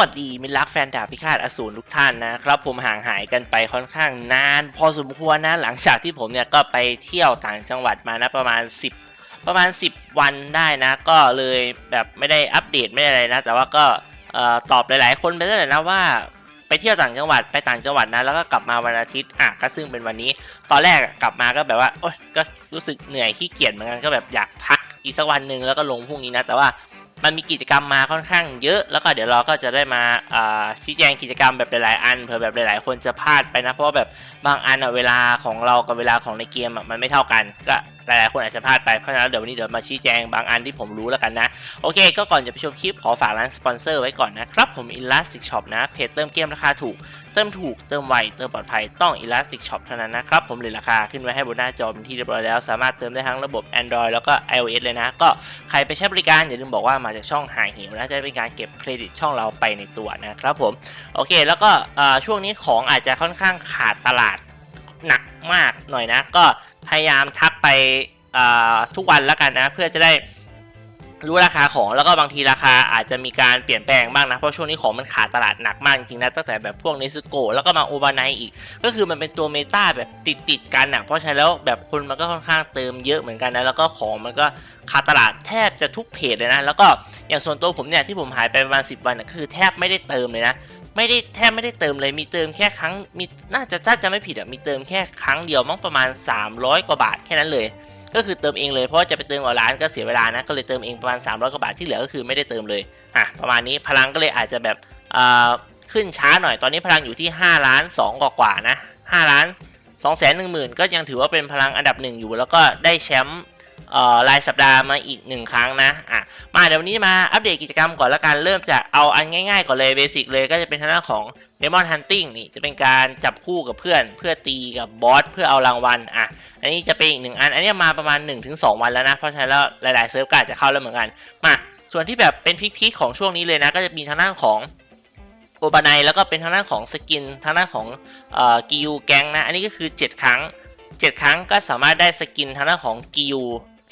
วัสดีมิตรรักแฟนดาบพิฆาตอสูรทุกท่านนะครับ ผมห่างหายกันไปค่อนข้างนาน พอสมควรนะหลังจากที่ผมเนี่ยก็ไปเที่ยวต่างจังหวัดมานะประมาณ 10 ประมาณ 10 วันได้นะ ก็เลยแบบไม่ได้อัปเดตไม่ได้อะไรนะ แต่ว่าก็ตอบหลาย ๆ คนไปแล้วนะว่าไปเที่ยวต่างจังหวัดไปต่างจังหวัดนะแล้วก็กลับมาวันอาทิตย์อะก็ซึ่งเป็นวันนี้ ตอนแรกกลับมาก็แบบว่าโอ๊ยก็รู้สึกเหนื่อยขี้เกียจเหมือนกันก็แบบอยากพักอีกสักวันหนึ่งแล้วก็ลงพรุ่งนี้นะแต่ว่า มันมีกิจกรรมมาค่อนข้างเยอะ แล้วก็เดี๋ยวเราก็จะได้มาชี้แจงกิจกรรมแบบหลายๆอันเผื่อแบบหลายๆ คนจะพลาดไปนะเพราะแบบบางอันอะเวลาของเรากับเวลาของในเกมอะมันไม่เท่ากันก็ หลายๆคนอาจจะพลาดไปเพราะฉะนั้นเดี๋ยววันนี้เดี๋ยวมาชี้แจงบางอันที่ผมรู้แล้วกันนะ โอเค ก็ก่อนจะไปชมคลิปขอฝากร้านสปอนเซอร์ไว้ก่อนนะครับ ผม Elastic Shop นะ เพจเติมเกมราคาถูก เติมถูก เติมไว เติมปลอดภัย ต้อง Elastic Shop เท่านั้นนะครับ ผมเหลือราคาขึ้นไว้ให้บนหน้าจอเป็นที่เรียบร้อยแล้ว สามารถเติมได้ทั้งระบบ Android แล้วก็ iOS เลยนะ ก็ใครไปใช้บริการอย่าลืมบอกว่ามาจากช่องหายหิวนะจะเป็นการเก็บเครดิตช่องเราไปในตัวนะครับผม โอเค แล้วก็ช่วงนี้ของอาจจะค่อนข้างขาดตลาด หนักมากหน่อยนะ ก็พยายามทักไปทุกวันแล้วกันนะ เพื่อจะได้ รู้ราคาของแล้วก็บางทีราคาอาจจะมีการเปลี่ยนแปลงบ้างนะ เพราะช่วงนี้ของมันขาดตลาดหนักมากจริงๆนะตั้งแต่แบบพวกเนสโกแล้วก็มาโอบานายอีก ก็คือมันเป็นตัวเมตาแบบติดติดๆกันอะเพราะฉะนั้นแล้วแบบคนมันก็ค่อนข้างเติมเยอะเหมือนกันนะแล้วก็ของมันก็ขาดตลาดแทบจะทุกเพจเลยนะ แล้วก็อย่างส่วนตัวผมเนี่ยที่ผมหายไปประมาณ10 วันน่ะคือแทบไม่ได้เติมเลยนะไม่ได้แทบไม่ได้เติมเลยมีเติมแค่ครั้งมีน่าจะถ้าจะไม่ผิดอะมีเติมแค่ครั้งเดียวมั้งประมาณ 300 กว่าบาทแค่นั้นเลย ก็คือเติมเองเลยเพราะาจะไปเติมกับร้านก็เสียเวลานะก็เลยเติมเองประมาณ 300กว่าบาทที่เหลือก็คือไม่ได้เติมเลยอะประมาณนี้พลังก็เลยอาจจะแบบอ่าขึ้นช้าหน่อยตอนนี้พลังอยู่ที่5ล้าน2กว่ากว่านะ5ล้าน2แสนหนึ่งหมื่นก็ยังถือว่าเป็นพลังอันดับหนึ่งอยู่ แล้วก็ได้แชมป์ รายสัปดาห์มาอีกหนึ่งครั้งนะอะมาเดี๋ยววันนี้มาอัปเดตกิจกรรมก่อนละกันเริ่มจากเอาอันง่ายๆก่อนเลยเบสิกเลยก็จะเป็นทางด้านของ Demon Hunting นี่จะเป็นการจับคู่กับเพื่อน เพื่อตีกับบอสเพื่อเอารางวัลอะอันนี้จะเป็นอีกหนึ่งอันอันนี้มาประมาณ 1-2 วันแล้วนะเพราะฉะนั้นแล้วหลายๆเซิร์ฟก็อาจจะเข้าแล้วเหมือนกันมาส่วนที่แบบเป็นพิกๆของช่วงนี้เลยนะก็จะมีทางด้านของโอบานายแล้วก็เป็นทางด้านของสกินทางด้านของเอ่อกิยูแกงนะ อันนี้ก็คือ 7 ครั้ง 7 ครั้งก็สามารถได้สกินทางด้านของกิยู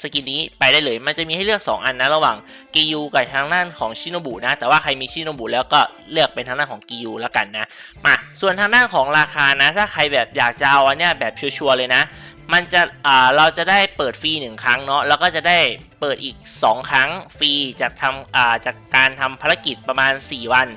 สกินนี้ไปได้เลย มันจะมีให้เลือก 2 อันนะระหว่างกิยูกับทางด้านของชิโนบุนะ แต่ว่าใครมีชิโนบุแล้วก็เลือกเป็นทางด้านของกิยูแล้วกันนะมาส่วนทางด้านของราคานะ ถ้าใครแบบอยากจะเอาอันเนี้ยแบบชัวร์เลยนะ มันจะอ่าเราจะได้เปิดฟรีหนึ่งครั้งเนาะแล้วก็จะได้เปิดอีก 2 ครั้งฟรีจากทำอ่าจากการทำภารกิจประมาณ 4 วัน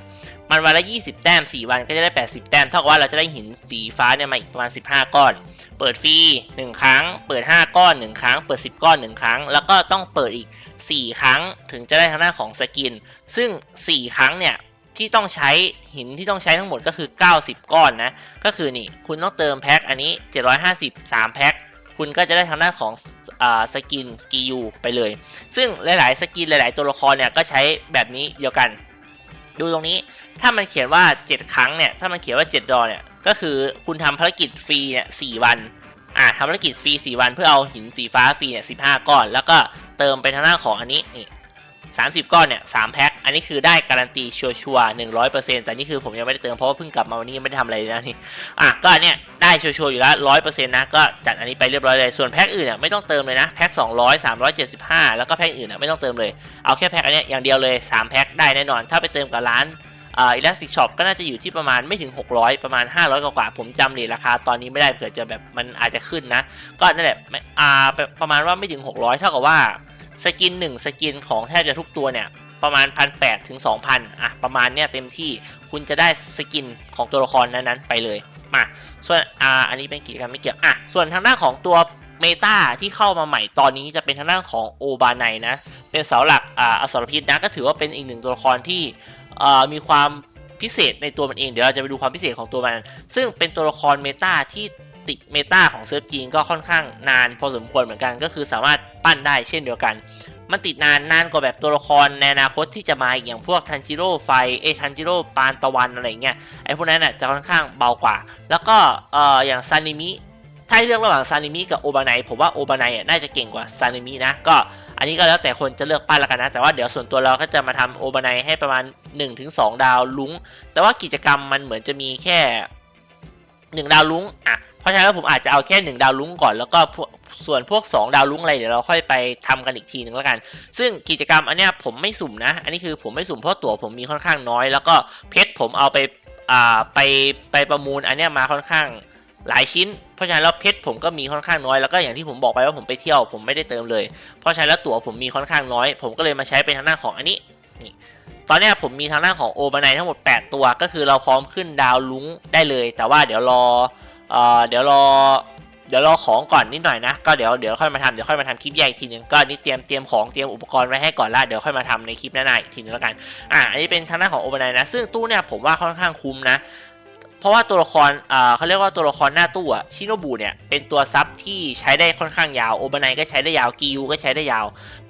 มันวันละ 20 แต้ม 4 วันก็จะได้ 80 แต้ม เท่ากับว่าเราจะได้หินสีฟ้าเนี่ยมาอีกประมาณ 15 ก้อน เปิดฟรี 1 ครั้ง เปิด 5 ก้อน 1 ครั้ง เปิด 10 ก้อน 1 ครั้ง แล้วก็ต้องเปิดอีก 4 ครั้งถึงจะได้ทางด้านของสกิน ซึ่ง 4 ครั้งเนี่ยที่ต้องใช้หินที่ต้องใช้ทั้งหมดก็คือ 90 ก้อนนะ ก็คือนี่คุณต้องเติมแพ็คอันนี้ 750 3 แพ็คคุณก็จะได้ทางด้านของอสกินกิยูไปเลย ซึ่งหลาย ๆ สกินหลาย ๆ ตัวละครเนี่ยก็ใช้แบบนี้เดียวกัน ดูตรงนี้ถ้ามันเขียนว่า 7 ครั้งเนี่ยถ้ามันเขียนว่า 7 ดอเนี่ยก็คือคุณทำภารกิจฟรีเนี่ยสวันอ่าทำภารกิจฟรี4วันเพื่อเอาหินสีฟ้าฟรีเนี่ยสิก้อน แล้วก็เติมไปทางด้าของอันนี้นี่สาก้อนเนี่ยสแพ็ค อันนี้คือได้การันตีชัวร์ๆ100%แต่นี่คือผมยังไม่ได้เติมเพราะว่าเพิ่งกลับมาวันนี้ยังไม่ได้ทำอะไรเลยนะนี่อะก็อันเนี่ยได้ชัวร์ๆอยู่แล้ว100%นต์นะก็จัดอันนี้ไปเรียบร้อยเลยส่วนแพ็คอื่นเนี่ยไม่ต้องเติมเลยนะแพ็ค200 375แล้วก็แพ็คอื่นเนี่ยไม่ต้องเติมเลยเอาแค่แพ็คอันเนี้ยอย่างเดียวเลย3แพ็คได้แน่นอน ถ้าไปเติมกับร้านอ่า Elastic Shop ก็น่าจะอยู่ที่ประมาณไม่ถึง 600 ประมาณ 500 กว่าผมจำเหรียญราคาตอนนี้ไม่ได้เผื่อจะแบบมันอาจจะขึ้นนะ ก็นั่นแหละอ่าประมาณว่าไม่ถึง 600 เท่ากับว่าสกิน 1 สกินของแทบจะทุกตัวเนี่ย ประมาณ1,800ถึง2,000อะประมาณเนี้ยเต็มที่คุณจะได้สกินของตัวละครนั้นๆไปเลยมาส่วนอ่าอันนี้เป็นกิจกรรมไม่เกี่ยวอะส่วนทางด้านของตัวเมตาที่เข้ามาใหม่ตอนนี้จะเป็นทางด้านของโอบาไนนะเป็นเสาหลักอ่าอสรพิษนะก็ถือว่าเป็นอีกหนึ่งตัวละครที่อ่ามีความพิเศษในตัวมันเองเดี๋ยวเราจะไปดูความพิเศษของตัวมัน ซึ่งเป็นตัวละครเมตาที่ติดเมตาของเซิร์ฟจีนก็ค่อนข้างนานพอสมควรเหมือนกัน ก็คือสามารถปั้นได้เช่นเดียวกัน มันติดนานนานกว่าแบบตัวละครในอนาคตที่จะมาอย่างพวกทันจิโร่ไฟเอทันจิโร่ปานตะวันอะไรเงี้ยไอพวกนั้นน่ะจะค่อนข้างเบากว่า แล้วก็เอ่ออย่างซานิมิถ้าเลือกระหว่างซานิมิกับโอบานายผมว่าโอบานายน่าจะเก่งกว่าซานิมินะก็อันนี้ก็แล้วแต่คนจะเลือกปั้นละกันนะ แต่ว่าเดี๋ยวส่วนตัวเราก็จะมาทำโอบานายให้ประมาณ 1-2 ดาวลุ้ง แต่ว่ากิจกรรมมันเหมือนจะมีแค่ 1 ดาวลุ้งอะ เพราะฉะนั้นผมอาจจะเอาแค่หนึ่งดาวลุ้งก่อนแล้วก็ส่วนพวก 2 ดาวลุ้งอะไรเดี๋ยวเราค่อยไปทำกันอีกทีหนึ่งแล้วกัน ซึ่งกิจกรรมอันเนี้ยผมไม่สุ่มนะ อันนี้คือผมไม่สุ่มเพราะตั๋วผมมีค่อนข้างน้อย แล้วก็เพชรผมเอาไปอ่าไปไปประมูลอันเนี้ยมาค่อนข้างหลายชิ้น เพราะฉะนั้นแล้วเพชรผมก็มีค่อนข้างน้อย แล้วก็อย่างที่ผมบอกไปว่าผมไปเที่ยวผมไม่ได้เติมเลย เพราะฉะนั้นแล้วตั๋วผมมีค่อนข้างน้อย ผมก็เลยมาใช้เป็นทางหน้าของอันนี้นี่ตอนนี้ผมมีทางหน้าของโอบานายทั้งหมด 8 ตัว ก็คือเราพร้อมขึ้นดาวลุ้งได้เลย แต่ว่าเดี๋ยวรอ เอ่อเดี๋ยวรอเดี๋ยวรอของก่อนนิดหน่อยนะ ก็เดี๋ยวเดี๋ยวค่อยมาทำเดี๋ยวค่อยมาทำคลิปใหญ่อีกทีนึงก็อันนี่เตรียมเตรียมของเตรียมอุปกรณ์ไว้ให้ก่อนละเดี๋ยวค่อยมาทำในคลิปหน้าๆอีกทีนึงแล้วกันอ่าอันนี้เป็นทางด้านของโอเบนายนะซึ่งตู้เนี่ยผมว่าค่อนข้างคุ้มนะ เพราะว่าตัวละครอ่าเขาเรียกว่าตัวละครหน้าตู้อะชิโนบุเนี่ยเป็นตัวซับที่ใช้ได้ค่อนข้างยาวโอเบนายก็ใช้ได้ยาวกิยูก็ใช้ได้ยาว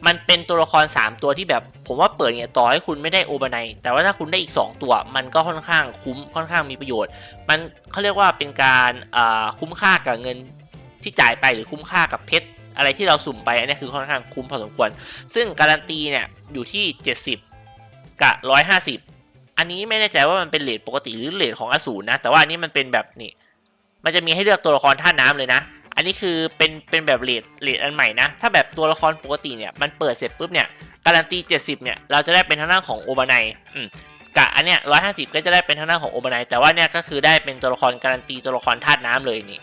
มันเป็นตัวละคร 3 ตัวที่แบบ ผมว่าเปิดเนี่ยต่อให้คุณไม่ได้โอเบนายแต่ว่าถ้าคุณได้อีก 2 ตัว มันก็ค่อนข้างคุ้มค่อนข้างมีประโยชน์ มันเขาเรียกว่าเป็นการอ่าคุ้มค่ากับเงินที่จ่ายไปหรือคุ้มค่ากับเพชรอะไรที่เราสุ่มไปอันนี้คือค่อนข้างคุ้มพอสมควร ซึ่งการันตีเนี่ยอยู่ที่ 70 กับ 150 อันนี้ไม่แน่ใจว่ามันเป็นเลทปกติหรือเลทของอสูรนะ แต่ว่าอันนี้มันเป็นแบบนี่ มันจะมีให้เลือกตัวละครท่าน้ำเลยนะ อันนี้คือเป็นเป็นแบบเลทเลทอันใหม่นะ ถ้าแบบตัวละครปกติเนี่ยมันเปิดเสร็จปุ๊บเนี่ยการันตี 70 เนี่ยเราจะได้เป็นทางด้านของโอบานายอืมกะอันเนี้ย150ก็จะได้เป็นทางด้านของโอบานายแต่ว่าเนี่ยก็คือได้เป็นตัวละครการันตีตัวละครธาตุน้ำเลยนี่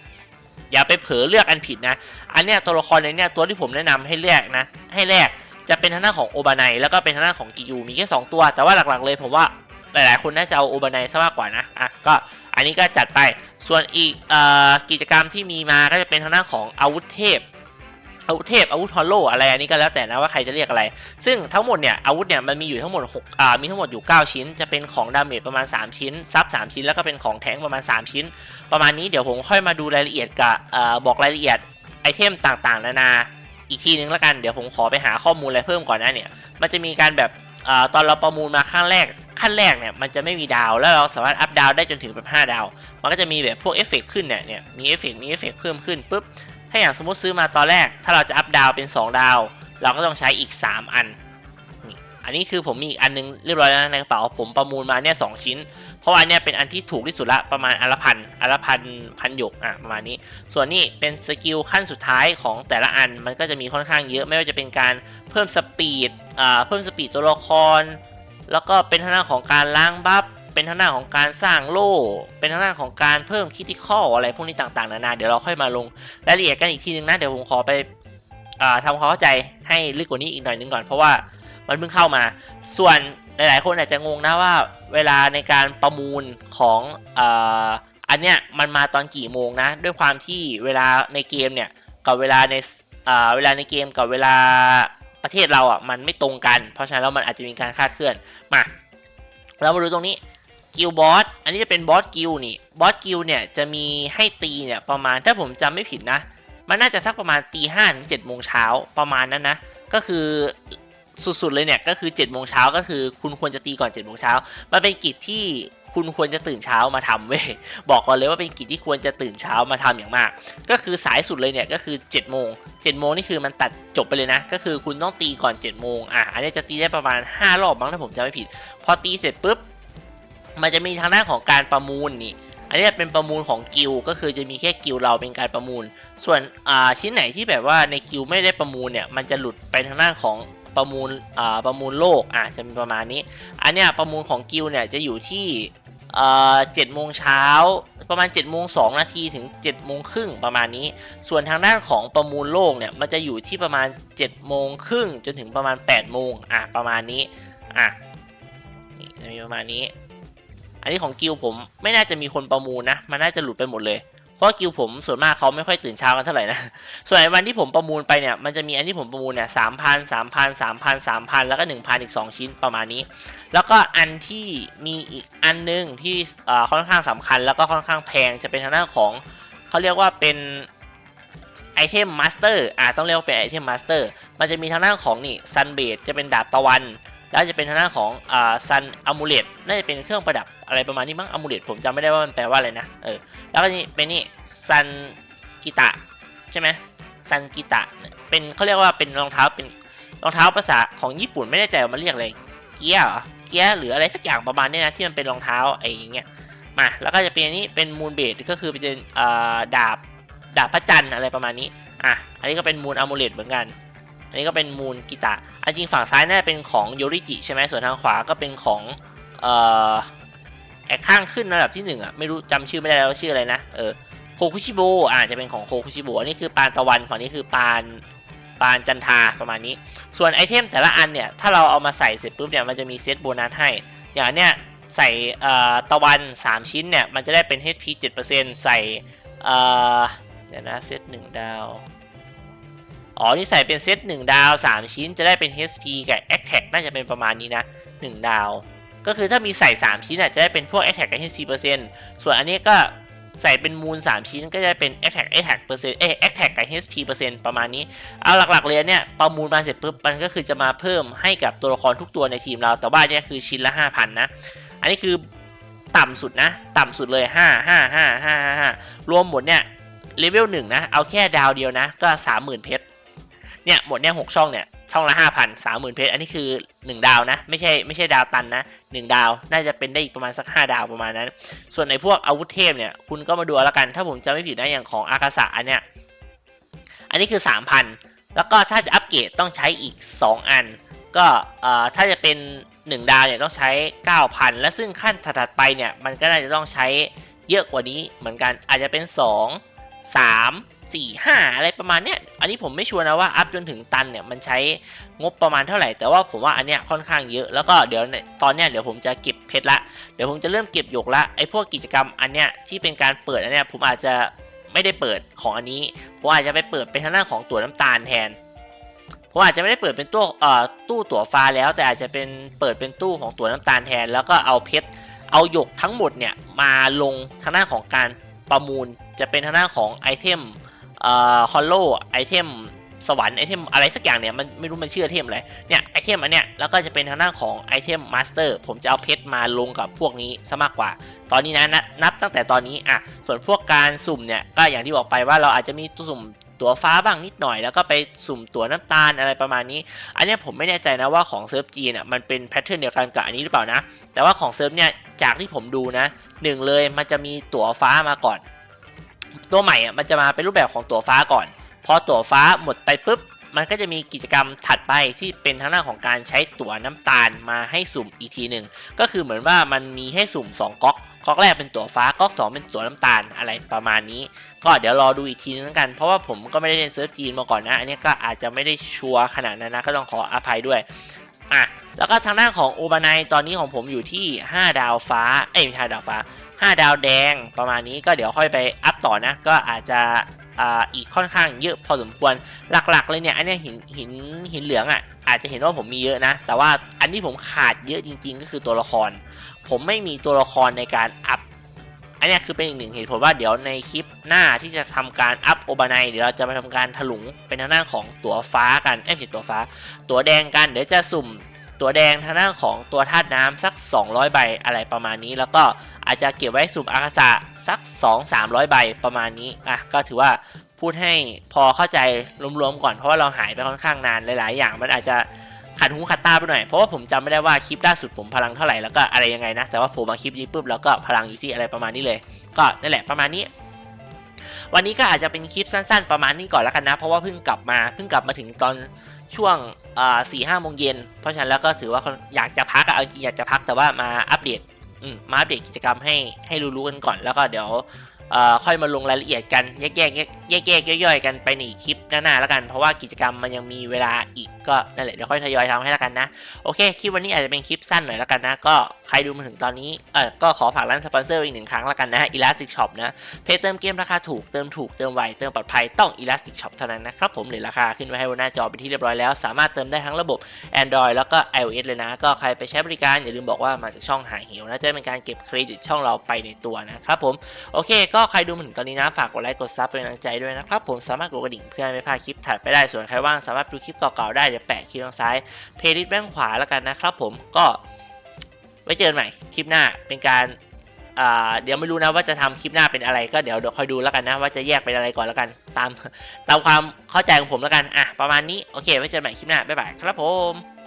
อย่าไปเผลอเลือกอันผิดนะ อันเนี้ยตัวละครในเนี้ยตัวที่ผมแนะนำให้เลือกนะ ให้แรกจะเป็นทางด้านของโอบานายแล้วก็เป็นทางด้านของกิยูมีแค่สองตัว แต่ว่าหลักๆเลยผมว่า หลายๆ คนน่าจะเอาโอบานายซะมากกว่านะอะก็อันนี้ก็จัดไปส่วนอีกอกิจกรรมที่มีมาก็จะเป็นทางด้านของอาวุธเทพอาวุธเทพอาวุธฮอลโลอะไรอันนี้ก็แล้วแต่นะว่าใครจะเรียกอะไร ซึ่งทั้งหมดเนี่ยอาวุธเนี่ยมันมีอยู่ทั้งหมด6อ่ามีทั้งหมดอยู่ 9 ชิ้น จะเป็นของดาเมจประมาณ 3 ชิ้น ซับ 3 ชิ้น แล้วก็เป็นของแทงประมาณ 3 ชิ้น ประมาณนี้เดี๋ยวผมค่อยมาดูรายละเอียดกับเอ่อบอกรายละเอียดไอเทมต่างๆ นานาอีกทีนึงแล้วกันเดี๋ยวผมขอไปหาข้อมูลอะไรเพิ่มก่อนนะเนี่ยมันจะมีการแบบ ตอนเราประมูลมาขั้นแรกขั้นแรกเนี่ยมันจะไม่มีดาวแล้วเราสามารถอัพดาวได้จนถึงแบบ5ดาว มันก็จะมีแบบพวกเอฟเฟกต์ขึ้นเนี่ยเนี่ยมีเอฟเฟกต์มีเอฟเฟกต์เพิ่มขึ้นปุ๊บถ้าอย่างสมมติซื้อมาตอนแรก ถ้าเราจะอัพดาวเป็น 2 ดาว เราก็ต้องใช้อีก 3 อันนี่อันนี้คือผมมีอีกอันนึงเรียบร้อยแล้วในกระเป๋าผมประมูลมาเนี่ยสชิ้น เพราะว่าอันเนี้ยเป็นอันที่ถูกที่สุดละประมาณอัลพันอัลพันพันหยกอะประมาณนี้ ส่วนนี้เป็นสกิลขั้นสุดท้ายของแต่ละอันมันก็จะมีค่อนข้างเยอะไม่ว่าจะเป็นการเพิ่มสปีดอ่าเพิ่มสปีดตัวละคร แล้วก็เป็นทางด้านของการล้างบัฟเป็นทางด้านของการสร้างโล่ เป็นทางด้านของการเพิ่มคิติคออะไรพวกนี้ต่างๆนานาเดี๋ยวเราค่อยมาลงรายละเอียดกันอีกทีนึงนะเดี๋ยวผมขอไปอ่าทำความเข้าใจให้ลึกกว่านี้อีกหน่อยนึงก่อนเพราะว่ามันเพิ่งเข้ามา ส่วน ลายๆ คนอาจจะงงนะว่าเวลาในการประมูลของอ,อันเนี้ยมันมาตอนกี่โมงนะ ด้วยความที่เวลาในเกมเนี่ยกับเวลาในเวลาในเกมกับเวลาประเทศเราอะมันไม่ตรงกัน เพราะฉะนั้นแล้วมันอาจจะมีการคาดเคลื่อนมาเรามาดูตรงนี้กิลบอสอันนี้จะเป็นบอสกิลนี่บอสกิลเนี่ยจะมีให้ตีเนี่ยประมาณถ้าผมจำไม่ผิดนะ มันน่าจะสักประมาณตีห้าถึงเจ็ดโมงเช้าประมาณนั้นนะ ก็คือ สุดๆเลยเนี่ยก็คือ7จ็ดโมงเช้าก็คือคุณควรจะตีก่อน7จ็ดโมงเช้ามันเป็นกิจที่คุณควรจะตื่นเช้ามาทำเว้ยบอกก่อนเลยว่าเป็นกิจที่ควรจะตื่นเช้ามาทำอย่างมาก ก็คือสายสุดเลยเนี่ยก็คือ7จ็ดโมงเจ็ดโมงนี่คือมันตัดจบไปเลยนะ ก็คือคุณต้องตีก่อน7จ็ดโมงอะอันนี้จะตีได้ประมาณ 5 รอบบ้างถ้าผมจำไม่ผิด พอตีเสร็จปุ๊บมันจะมีทางด้านของการประมูลนี่อันนี้เป็นประมูลของกิลก็คือจะมีแค่กิลเราเป็นการประมูล ส่วนอ่าชิ้นไหนที่แบบว่าในกิลไม่ได้ประมูลเนี่ยมันจะหลุดไปทางด้านของ ประมูลอ่าประมูลโลกอะจะเป็นประมาณนี้ อันเนี้ยประมูลของกิลเนี่ยจะอยู่ที่เอ่อเจ็ดโมงเช้าประมาณ7จ็ดโมงสองนาทีถึง7จ็ดโมงครึ่งประมาณนี้ ส่วนทางด้านของประมูลโลกเนี่ยมันจะอยู่ที่ประมาณ7จ็ดโมงครึ่งจนถึงประมาณ8ปดโมงอะประมาณนี้อะนี่จะมีประมาณนี้ อันนี้ของกิลผมไม่น่าจะมีคนประมูลนะ มันน่าจะหลุดไปหมดเลย ราะกิลผมส่วนมากเขาไม่ค่อยตื่นเช้ากันเท่าไหร่นะ ส่วนวันที่ผมประมูลไปเนี่ย มันจะมีอันที่ผมประมูลเนี่ยสามพันสามพันสามพันสามพันแล้วก็หนึ่งพันอีกสองชิ้นประมาณนี้ แล้วก็อันที่มีอีกอันหนึงที่อ่อค่อนข้างสำคัญแล้วก็ค่อนข้างแพงจะเป็นทางด้านของเขาเรียกว่าเป็นไอเทมมาสเตอร์อ่าต้องเรียกว่าเป็นไอเทมมาสเตอร์มันจะมีทางด้านของนี่ซันเบดจะเป็นดาบตะวัน แล้วจะเป็นทางด้านของอ่าซันอะมูเลตน่าจะเป็นเครื่องประดับอะไรประมาณนี้มั้งอะมูเลตผมจำไม่ได้ว่ามันแปลว่าอะไรนะเออแล้วก็นี่เป็นนี่ซันกิตะใช่ไหมซันกิตะเป็นเขาเรียกว่าเป็นรองเท้าเป็นรองเท้าภาษาของญี่ปุ่นไม่แน่ใจว่ามันเรียกอะไรเกียร์เกียร์หรืออะไรสักอย่างประมาณนี้นะที่มันเป็นรองเท้าไอ้อย่างเงี้ยมาแล้วก็จะเป็นนี้เป็นมูลเบดก็คือเป็นดาบดาบพระจันทร์อะไรประมาณนี้อะอันนี้ก็เป็นมูลอะมูเลตเหมือนกัน อันนี้ก็เป็นมูลกีตาอันจริงฝั่งซ้ายน่าจะเป็นของโยริจิใช่ไหมส่วนทางขวาก็เป็นของเอ่อแอคข้างขึ้นระดับที่หนึ่งอะไม่รู้จำชื่อไม่ได้แล้วชื่ออะไรนะเออโคคุชิโบอ่าจะเป็นของโคคุชิโบอันนี้คือปานตะวันฝั่งนี้คือปานปานจันทาประมาณนี้ ส่วนไอเทมแต่ละอันเนี่ยถ้าเราเอามาใส่เสร็จปุ๊บเนี่ยมันจะมีเซตโบนัสให้ อย่างนเนี้ยใส่เอ่อตะวัน 3 ชิ้นเนี่ยมันจะได้เป็น HP 7%ใส่เอ่อเดี๋ยวนะเซต1ดาว อ๋อ นี่ใส่เป็นเซต1ดาว 3 ชิ้นจะได้เป็น HP กับ Attack น่าจะเป็นประมาณนี้นะ 1 ดาว ก็คือถ้ามีใส่ 3 ชิ้นอะจะได้เป็นพวก Attack กับ HP เปอร์เซ็นต์ส่วนอันนี้ก็ใส่เป็นมูล 3 ชิ้นก็จะเป็น Attack Attack เปอร์เซ็นต์เอ้ Attack กับ HP เปอร์เซ็นต์ประมาณนี้ เอาหลักๆเลยเนี่ยประมูลมาเสร็จปุ๊บมันก็คือจะมาเพิ่มให้กับตัวละครทุกตัวในทีมเรา แต่ว่าเนี่ยคือชิ้นละ 5,000 นะ อันนี้คือต่ำสุดนะ ต่ำสุดเลย 5 5 5 5 5 5รวมหมดเนี่ยเลเวล1นะ เอาแค่ดาวเดียวนะ ก็ 30,000 เพชร เนี่ยหมดเนี่ยหกช่องเนี่ยช่องละ5,000 30,000เพชรอันนี้คือ1ดาวนะ ไม่ใช่ไม่ใช่ดาวตันนะ1ดาว น่าจะเป็นได้อีกประมาณสัก5ดาวประมาณนั้น ส่วนในพวกอาวุธเทพเนี่ยคุณก็มาดูเอาละกัน ถ้าผมจำไม่ผิดนะอย่างของอากาสะอันเนี่ยอันนี้คือ3,000แล้วก็ถ้าจะอัปเกรดต้องใช้อีก 2 อัน ก็ถ้าจะเป็น 1 ดาวเนี่ยต้องใช้ 9,000 และซึ่งขั้นถัดไปเนี่ยมันก็น่าจะต้องใช้เยอะกว่านี้เหมือนกันอาจจะเป็น 2 3 4 5 อะไรประมาณเนี้ย อันนี้ผมไม่ชัวร์นะว่าอัพจนถึงตันเนี่ยมันใช้งบประมาณเท่าไหร่ แต่ว่าผมว่าอันเนี้ยค่อนข้างเยอะ แล้วก็เดี๋ยวตอนเนี้ยเดี๋ยวผมจะเก็บเพชรละ เดี๋ยวผมจะเริ่มเก็บหยกละ ไอ้พวกกิจกรรมอันเนี้ยที่เป็นการเปิดอันเนี้ยผมอาจจะไม่ได้เปิดของอันนี้ผมอาจจะไปเปิดเป็นทางด้านของตัวน้ำตาลแทนผมอาจจะไม่ได้เปิดเป็นตู้เอ่อตู้ตั๋วฟ้าแล้ว แต่อาจจะเป็นเปิดเป็นตู้ของตั๋วน้ำตาลแทน แล้วก็เอาเพชรเอาหยกทั้งหมดเนี่ยมาลงทางด้านของการประมูล จะเป็นทางด้านของไอเทม เอ่อฮอลโลไอเทมสวรรค์ไอเทมอะไรสักอย่างเนี่ยมันไม่รู้มันชื่อไอเทมอะไรเนี่ยไอเทมอันเนี้ยแล้วก็จะเป็นทางด้านของไอเทมมาสเตอร์ผมจะเอาเพชรมาลงกับพวกนี้ซะมากกว่า ตอนนี้นะ นับตั้งแต่ตอนนี้อะส่วนพวกการสุ่มเนี่ยก็อย่างที่บอกไปว่าเราอาจจะมีตัวสุ่มตั๋วฟ้าบ้างนิดหน่อย แล้วก็ไปสุ่มตั๋วน้ำตาลอะไรประมาณนี้ อันเนี้ยผมไม่แน่ใจนะว่าของเซิร์ฟจีนอะมันเป็นแพทเทิร์นเดียวกันกับอันนี้หรือเปล่านะ แต่ว่าของเซิร์ฟเนี่ยจากที่ผมดูนะหนึ่งเลยมันจะมีตั๋วฟ้ามาก่อน ตัวใหม่อะมันจะมาเป็นรูปแบบของตั๋วฟ้าก่อน พอตั๋วฟ้าหมดไปปุ๊บ มันก็จะมีกิจกรรมถัดไปที่เป็นทางด้านของการใช้ตั๋วน้ำตาลมาให้สุ่มอีกทีหนึ่งก็คือเหมือนว่ามันมีให้สุ่ม 2ก๊อก ก๊อกแรกเป็นตัวฟ้าก๊อก2เป็นตัวน้ำตาลอะไรประมาณนี้ ก็เดี๋ยวรอดูอีกทีนึงกัน เพราะว่าผมก็ไม่ได้เล่นเซิร์ฟจีนมาก่อนนะ อันนี้ก็อาจจะไม่ได้ชัวร์ขนาดนั้นนะ ก็ต้องขออภัยด้วยอะแล้วก็ทางด้านของโอบานายตอนนี้ของผมอยู่ที่ 5 ดาวฟ้า เอ้ยไม่ใช่ดาวฟ้า 5 ดาวแดงประมาณนี้ก็เดี๋ยวค่อยไปอัพต่อนะ ก็อาจจะอ่าอีกค่อนข้างเยอะพอสมควรหลักๆเลยเนี่ยอันนี้หินหินหินเหลืองอะอาจจะเห็นว่าผมมีเยอะนะ แต่ว่าอันที่ผมขาดเยอะจริง ๆ ก็คือตัวละคร ผมไม่มีตัวละครในการอัพ อันนี้คือเป็นอีกหนึ่งเหตุผลว่าเดี๋ยวในคลิปหน้าที่จะทำการอัพโอบานายเดี๋ยวเราจะมาทำการถลุงเป็นทางด้านของตัวฟ้ากันเอ้ยไม่ใช่ตัวฟ้า ตัวแดงกันเดี๋ยวจะสุ่มตัวแดงทางด้านของตัวธาตุน้ำสัก 200 ใบอะไรประมาณนี้ แล้วก็อาจจะเก็บไว้สุ่มอากาศะสัก 2-300 ใบประมาณนี้อะก็ถือว่าพูดให้พอเข้าใจรวมๆก่อนเพราะว่าเราหายไปค่อนข้างนานหลาย ๆ อย่างมันอาจจะ ขัดหูขัดตาไปหน่อย เพราะว่าผมจำไม่ได้ว่าคลิปล่าสุดผมพลังเท่าไหร่แล้วก็อะไรยังไงนะ แต่ว่าผมมาคลิปนี้ปุ๊บแล้วก็พลังอยู่ที่อะไรประมาณนี้เลย ก็นั่นแหละประมาณนี้ วันนี้ก็อาจจะเป็นคลิปสั้น ๆ ประมาณนี้ก่อนแล้วกันนะ เพราะว่าเพิ่งกลับมาเพิ่งกลับมาถึงตอนช่วงสี่ห้าโมงเย็น เพราะฉะนั้นแล้วก็ถือว่าอยากจะพักอะเอาจริงอยากจะพักแต่ว่ามาอัปเดตอืมมาอัปเดตกิจกรรมให้ให้รู้ๆกันก่อนแล้วก็เดี๋ยว ค่อยมาลงรายละเอียดกันแยกๆแยกๆย่อยๆกันไปในอีกคลิปหน้าๆแล้วกันเพราะว่ากิจกรรมมันยังมีเวลาอีกก็นั่นแหละเดี๋ยวค่อยทยอยทำให้แล้วกันนะโอเคคลิปวันนี้อาจจะเป็นคลิปสั้นหน่อยแล้วกันนะก็ใครดูมาถึงตอนนี้เออก็ขอฝากร้านสปอนเซอร์อีกหนึ่งครั้งแล้วกันนะ Elastic Shop นะเพจเติมเกมราคาถูกเติมถูกเติมไวเติมปลอดภัยต้อง Elastic Shop เท่านั้นนะครับผมหรือราคาขึ้นไว้ให้บนหน้าจอเป็นที่เรียบร้อยแล้ว สามารถเติมได้ทั้งระบบ Android แล้วก็ iOS เลยนะ ก็ใครไปใช้บริการอย่าลืมบอกว่ามาจากช่องหาหิวนะจะเป็นการเก็บเครดิตช่องเราไปในตัวนะครับผมโอเคก็ใครดูมาถึงตอนนี้นะฝากกดไลค์กดซับเป็นกำลังใจด้วยนะครับผมสามารถกดกระดิ่งเพื่อไม่พลาดคลิปถัดไปได้ส่วนใครว่างสามารถดูคลิปเก่าๆได้เดี๋ยวแปะคลิปทางซ้ายเพลย์ลิสต์แบ้งขวาแล้วกันนะครับผมก็ไว้เจอกันใหม่คลิปหน้าเป็นการเดี๋ยวไม่รู้นะว่าจะทำคลิปหน้าเป็นอะไรก็เดี๋ยวเดี๋ยวคอยดูแล้วกันนะ ว่าจะแยกเป็นอะไรก่อนแล้วกัน ตามตามความเข้าใจของผมแล้วกันอะประมาณนี้โอเคไว้เจอกันใหม่คลิปหน้าบ๊ายบายครับผม